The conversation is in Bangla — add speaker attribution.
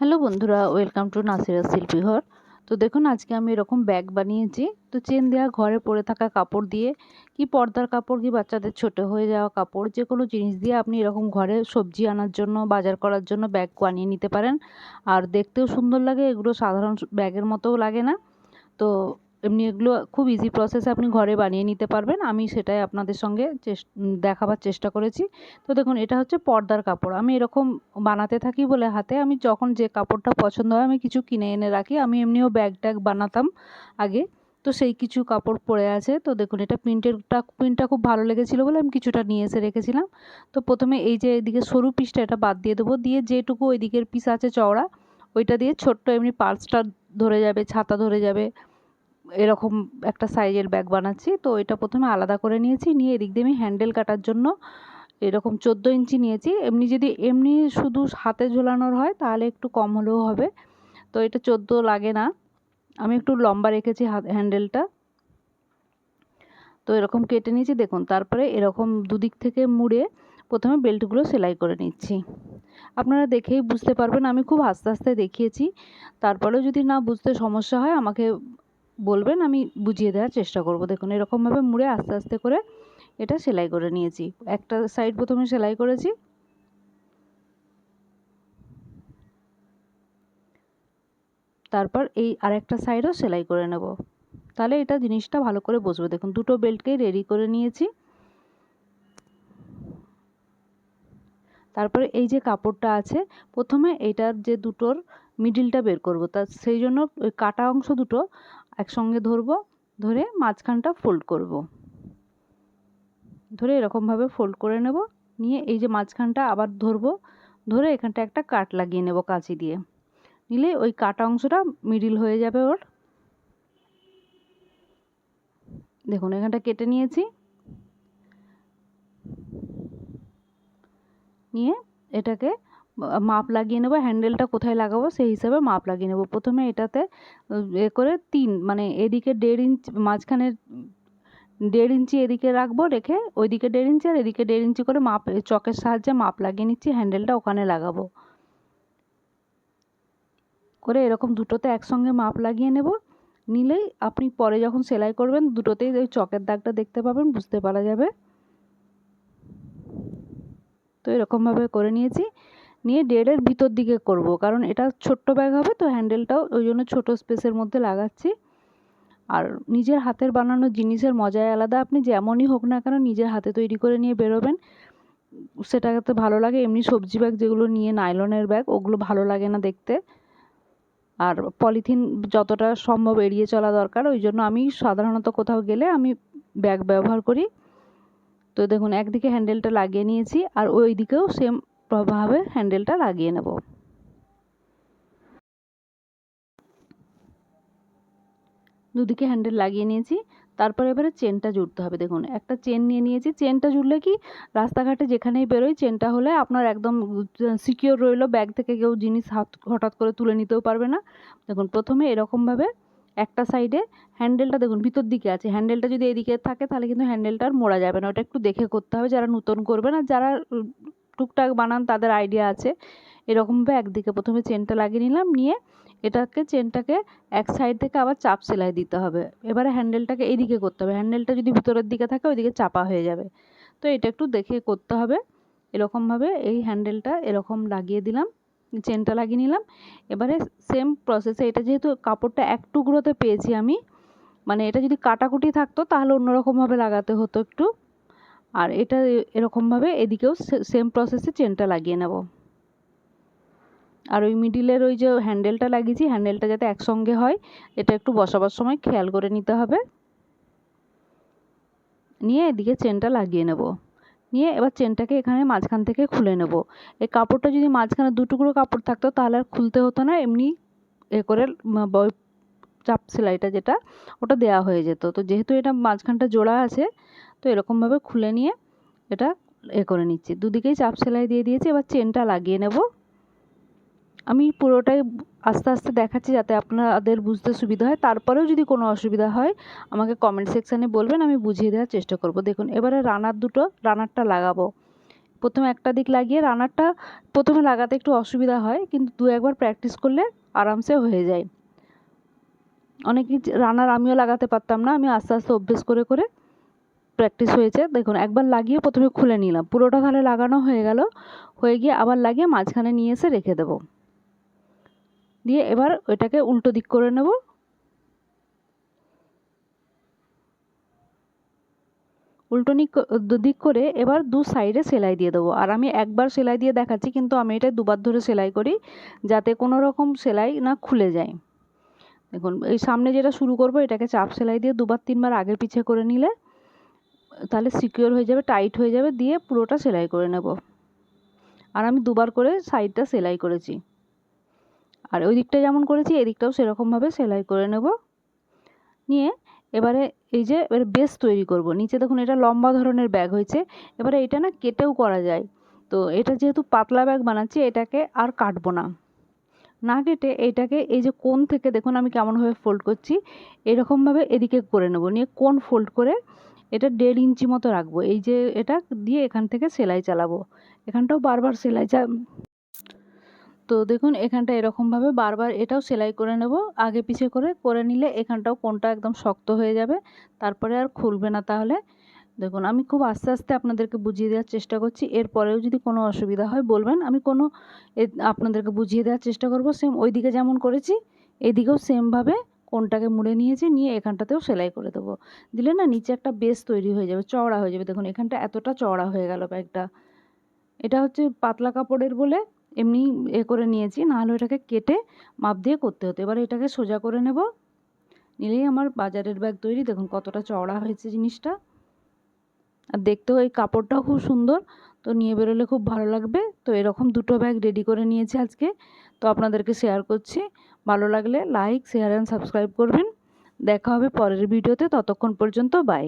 Speaker 1: হ্যালো বন্ধুরা, ওয়েলকাম টু নাসিরা শিল্পী ঘর। তো দেখুন, আজকে আমি এরকম ব্যাগ বানিয়েছি। তো চেন দেওয়া ঘরে পড়ে থাকা কাপড় দিয়ে, কি পর্দার কাপড়, কি বাচ্চাদের ছোট হয়ে যাওয়া কাপড় যে কোনো জিনিস দিয়ে আপনি এরকম ঘরে সবজি আনার জন্য, বাজার করার জন্য ব্যাগ বানিয়ে নিতে পারেন। আর দেখতেও সুন্দর লাগে, এগুলো সাধারণ ব্যাগের মতোও লাগে না। তো এমনি এগুলো খুব ইজি প্রসেসে আপনি ঘরে বানিয়ে নিতে পারবেন। আমি সেটাই আপনাদের সঙ্গে দেখাবার চেষ্টা করেছি। তো দেখুন, এটা হচ্ছে পর্দার কাপড়। আমি এরকম বানাতে থাকি বলে হাতে। আমি যখন যে কাপড়টা পছন্দ হয়, আমি কিছু কিনে এনে রাখি। আমি এমনিও ব্যাগ ট্যাগ বানাতাম আগে। তো সেই কিছু কাপড় পরে আছে। তো দেখুন, এটা প্রিন্টেরটা, প্রিন্টটা খুব ভালো লেগেছিলো বলে আমি কিছুটা নিয়ে এসে রেখেছিলাম। তো প্রথমে এই যে এদিকে সরু পিসটা এটা বাদ দিয়ে দেবো। দিয়ে যেটুকু ওই দিকের পিস আছে চওড়া, ওইটা দিয়ে ছোট্ট এমনি পার্সটা ধরে যাবে, ছাতা ধরে যাবে। এরকম একটা সাইজের ব্যাগ বানাচ্ছি। তো এটা প্রথমে আলাদা করে নিয়েছি, নিয়ে এদিক দিয়ে আমি হ্যান্ডেল কাটার জন্য এরকম চোদ্দ ইঞ্চি নিয়েছি। এমনি যদি, এমনি শুধু হাতে ঝোলানোর হয়, তাহলে একটু কম হলেও হবে। তো এটা চোদ্দ লাগে না। আমি একটু লম্বা রেখেছি হ্যান্ডেলটা তো এরকম কেটে নিয়েছি। দেখুন, তারপরে এরকম দুদিক থেকে মুড়ে প্রথমে বেল্টগুলো সেলাই করে নিচ্ছি। আপনারা দেখেই বুঝতে পারবেন, আমি খুব আস্তে আস্তে দেখিয়েছি। তারপরেও যদি না বুঝতে সমস্যা হয়, আমাকে বলবেন, আমি বুঝিয়ে দেওয়ার চেষ্টা করব। দেখুন, এরকমভাবে মুড়ে আস্তে আস্তে করে এটা সেলাই করে নিয়েছি। একটা সাইড প্রথমে সেলাই করেছি। তারপর এই আরেকটা সাইডও সেলাই করে নেব। তাহলে এটা জিনিসটা ভালো করে বসবে। দেখুন, দুটো বেল্টকেই রেডি করে নিয়েছি। তারপরে এই যে কাপড়টা আছে, প্রথমে এইটার যে দুটোর মিডিলটা বের করব। তা সেই জন্য ওই কাটা অংশ দুটো একসঙ্গে ধরবো, ধরে মাঝখানটা ফোল্ড করব। ধরে এরকমভাবে ফোল্ড করে নেব, নিয়ে এই যে মাঝখানটা আবার ধরবো, ধরে এখানটা একটা কাট লাগিয়ে নেব কাঁচি দিয়ে। নিলে ওই কাটা অংশটা মিডিল হয়ে যাবে ওর। দেখুন, এখানটা কেটে নিয়েছি। নিয়ে এটাকে মাপ লাগিয়ে নেব হ্যান্ডেলটা কোথায় লাগাবো সেই হিসাবে মাপ লাগিয়ে নেব। প্রথমে এটাতে, এ করে তিন মানে এদিকে দেড় ইঞ্চ মাঝখানে দেড় ইঞ্চি এদিকে রাখব রেখে ওইদিকে দেড় ইঞ্চি আর এদিকে দেড় ইঞ্চি করে মাপ, চকের সাহায্যে মাপ লাগিয়ে নিচ্ছি হ্যান্ডেলটা ওখানে লাগাবো। করে এরকম দুটোতে একসঙ্গে মাপ লাগিয়ে নেব। নিলেই আপনি পরে যখন সেলাই করবেন, দুটোতেই ওই চকের দাগটা দেখতে পাবেন, বুঝতে পারা যাবে। তো এরকমভাবে করে নিয়েছি। নিয়ে ডেড়ের ভিতর দিকে করব। কারণ এটা ছোট্ট ব্যাগ হবে, তো হ্যান্ডেলটাও ওই জন্য ছোটো স্পেসের মধ্যে লাগাচ্ছি। আর নিজের হাতের বানানো জিনিসের মজাই আলাদা। আপনি যেমনই হোক না কেন নিজের হাতে তৈরি করে নিয়ে বেরোবেন। সেটাতে ভালো লাগে। এমনি সবজি ব্যাগ যেগুলো নিয়ে নাইলনের ব্যাগ ওগুলো ভালো লাগে না দেখতে। আর পলিথিন যতটা সম্ভব এড়িয়ে চলা দরকার। ওই জন্য আমি সাধারণত কোথাও গেলে আমি ব্যাগ ব্যবহার করি। তো দেখুন, একদিকে হ্যান্ডেলটা লাগিয়ে নিয়েছি, আর ওই দিকেও সেম ভাবে হ্যান্ডেলটা লাগিয়ে নেব। দুদিকে হ্যান্ডেল লাগিয়ে নিয়েছি, তারপরে এবারে চেনটা জুড়তে হবে। দেখুন, একটা চেন নিয়ে নিয়েছি। চেনটা জুড়লে কি, রাস্তাঘাটে যেখানেই বেরোয় চেনটা হলে আপনার একদম সিকিওর রইল ব্যাগ থেকে কেউ জিনিস হাত, হঠাৎ করে তুলে নিতেও পারবে না। দেখুন, প্রথমে এরকমভাবে একটা সাইডে হ্যান্ডেলটা দেখুন, ভিতর দিকে আছে। হ্যান্ডেলটা যদি এদিকে থাকে, তাহলে কিন্তু হ্যান্ডেলটা আর মোড়া যাবে না। ওটা একটু দেখে করতে হবে, যারা নতুন করবেন আর যারা টুকটাক বানান, তাদের আইডিয়া আছে। এরকমভাবে একদিকে প্রথমে চেনটা লাগিয়ে নিলাম, নিয়ে এটাকে চেনটাকে এক সাইড থেকে আবার চাপ সেলাই দিতে হবে। এবারে হ্যান্ডেলটাকে এইদিকে করতে হবে। হ্যান্ডেলটা যদি ভিতরের দিকে থাকে, ওইদিকে চাপা হয়ে যাবে। তো এটা একটু দেখে করতে হবে। এরকমভাবে এই হ্যান্ডেলটা এরকম লাগিয়ে দিলাম চেনটা লাগিয়ে নিলাম। এবারে সেম প্রসেসে এটা যেহেতু কাপড়টা এক টুকরোতে পেয়েছি আমি মানে এটা যদি কাটাকুটি থাকতো, তাহলে অন্যরকমভাবে লাগাতে হতো একটু। আর এটা এরকমভাবে এদিকেও সেম প্রসেসে চেনটা লাগিয়ে নেব। আর ওই মিডিলের ওই যে হ্যান্ডেলটা লাগিয়েছি হ্যান্ডেলটা যাতে একসঙ্গে হয়, এটা একটু বসাবার সময় খেয়াল করে নিতে হবে। নিয়ে এদিকে চেনটা লাগিয়ে নেব। নিয়ে এবার চেনটাকে এখানে মাঝখান থেকে খুলে নেব। এই কাপড়টা যদি মাঝখানে দুটুকরো কাপড় থাকতো, তাহলে আর খুলতে হতো না, এমনি এ করে চাপ সেলাইটা যেটা, ওটা দেওয়া হয়ে যেত। তো যেহেতু এটা মাঝখানটা জোড়া আছে তো এরকমভাবে খুলে নিয়ে এটা এ করে নিচ্ছি। দুদিকেই চাপ সেলাই দিয়ে দিয়েছি, এবার চেনটা লাগিয়ে নেব। আমি পুরোটাই আস্তে আস্তে দেখাচ্ছি যাতে আপনাদের বুঝতে সুবিধা হয়। তারপরেও যদি কোনো অসুবিধা হয়, আমাকে কমেন্ট সেকশানে বলবেন, আমি বুঝিয়ে দেওয়ার চেষ্টা করব। দেখুন, এবারে রানার দুটো, রানারটা লাগাবো। প্রথমে একটা দিক লাগিয়ে রানারটা প্রথমে লাগাতে একটু অসুবিধা হয়, কিন্তু দু একবার প্র্যাকটিস করলে আরামসে হয়ে যায়। অনেকেই রানার আমিও লাগাতে পারতাম না, আমি আস্তে আস্তে অভ্যেস করে করে প্র্যাকটিস হয়েছে। দেখুন, একবার লাগিয়ে প্রথমে খুলে নিলাম। পুরোটা তাহলে লাগানো হয়ে গেল। হয়ে গিয়ে আবার লাগিয়ে মাঝখানে নিয়ে এসে রেখে দেবো। দিয়ে এবার ওইটাকে উল্টো দিক করে নেব। উল্টো দিক করে এবার দু সাইডে সেলাই দিয়ে দেবো। আর আমি একবার সেলাই দিয়ে দেখাচ্ছি, কিন্তু আমি এটা দুবার ধরে সেলাই করি, যাতে কোনো রকম সেলাই না খুলে যায়। দেখুন, এই সামনে যেটা শুরু করব, এটাকে চাপ সেলাই দিয়ে দুবার তিনবার আগে পিছিয়ে করে নিলে তাহলে সিকিওর হয়ে যাবে টাইট হয়ে যাবে, দিয়ে পুরোটা সেলাই করে নেব। আর আমি দুবার করে সাইডটা সেলাই করেছি। আর ওই দিকটা যেমন করেছি এদিকটাও সেরকমভাবে সেলাই করে নেব। নিয়ে এবারে এই যে, এবারে বেস তৈরি করব। নিচে দেখুন এটা লম্বা ধরনের ব্যাগ হয়েছে। এবারে এটা না কেটেও করা যায়। তো এটা যেহেতু পাতলা ব্যাগ বানাচ্ছি, এটাকে আর কাটবো না। না কেটে এইটাকে এই যে কোন থেকে দেখুন আমি কেমনভাবে ফোল্ড করছি, এরকমভাবে এদিকে করে নেব। নিয়ে কোন ফোল্ড করে এটা দেড় ইঞ্চি মতো রাখব। এই যে এটা দিয়ে এখান থেকে সেলাই চালাবো। এখানটাও বারবার সেলাই চা তো দেখুন, এখানটা এরকমভাবে বারবার এটাও সেলাই করে নেব। আগে পিছে করে করে নিলে এখানটাও কোনটা একদম শক্ত হয়ে যাবে, তারপরে আর খুলবে না তাহলে। দেখুন, আমি খুব আস্তে আস্তে আপনাদেরকে বুঝিয়ে দেওয়ার চেষ্টা করছি। এরপরেও যদি কোনো অসুবিধা হয় বলবেন, আমি কোনো আপনাদেরকে বুঝিয়ে দেওয়ার চেষ্টা করব। সেম ওই দিকে যেমন করেছি, এদিকেও সেমভাবে কোনটাকে মুড়ে নিয়েছি, নিয়ে এখানটাতেও সেলাই করে দেবো। দিলে না নিচে একটা বেস তৈরি হয়ে যাবে, চওড়া হয়ে যাবে। দেখুন, এখানটা এতটা চওড়া হয়ে গেল ব্যাগটা। এটা হচ্ছে পাতলা কাপড়ের বলে এমনি এ করে নিয়েছি নাহলে এটাকে কেটে মাপ দিয়ে করতে হতো। এবার এটাকে সোজা করে নেব। নিলেই আমার বাজারের ব্যাগ তৈরি। দেখুন, কতটা চওড়া হয়েছে জিনিসটা। আর দেখতেও এই কাপড়টাও খুব সুন্দর। তো নিয়ে বেরোলে খুব ভালো লাগবে। তো এরকম দুটো ব্যাগ রেডি করে নিয়েছি আজকে। তো আপনাদেরকে শেয়ার করছি। ভালো লাগলে লাইক শেয়ার অ্যান্ড সাবস্ক্রাইব করবেন। দেখা হবে পরের ভিডিওতে ততক্ষণ পর্যন্ত বাই